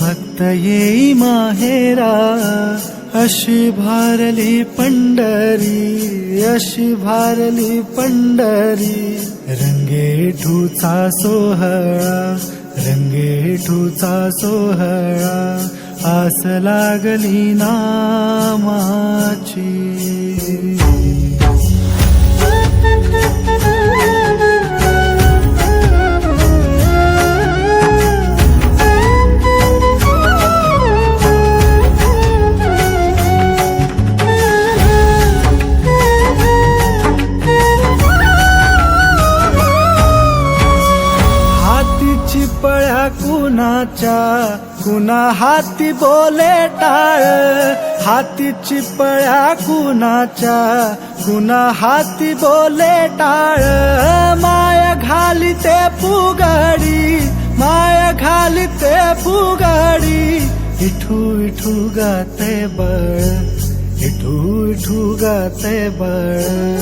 भक्त येई माहेरा अशी भारली पंढरी अशी भारली पंढरी. रंगेठूचा सोहळा रंगेठूचा सोहळा आस लागली नामाची. कुणाच्या कुणा हाती बोले टाळ. हाती चिपळ्या कुणाच्या कुणा हाती बोले टाळ. माया घाली ते फुगाडी माया घाली ते फुगाडी. इठू इठू गाते बळ इठू इठू गाते बळ.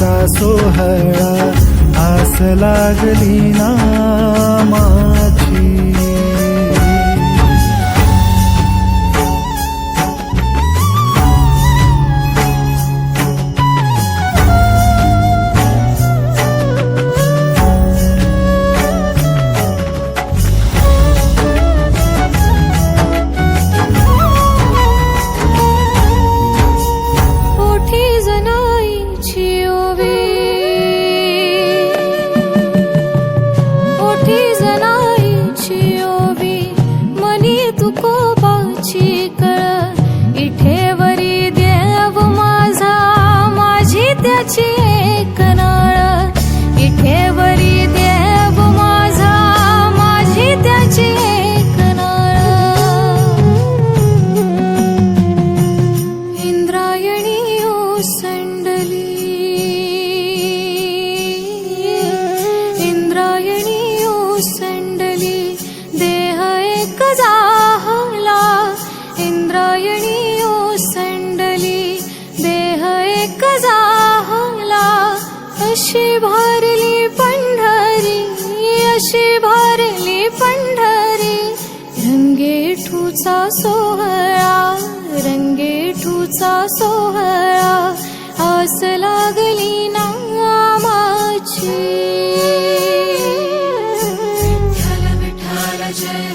रंगेठूचा सोहळा आस लागली नामाची अशी भारली पंढरी अशी सोहळा आस लागली नामाची विठ्ठल विठ्ठल जय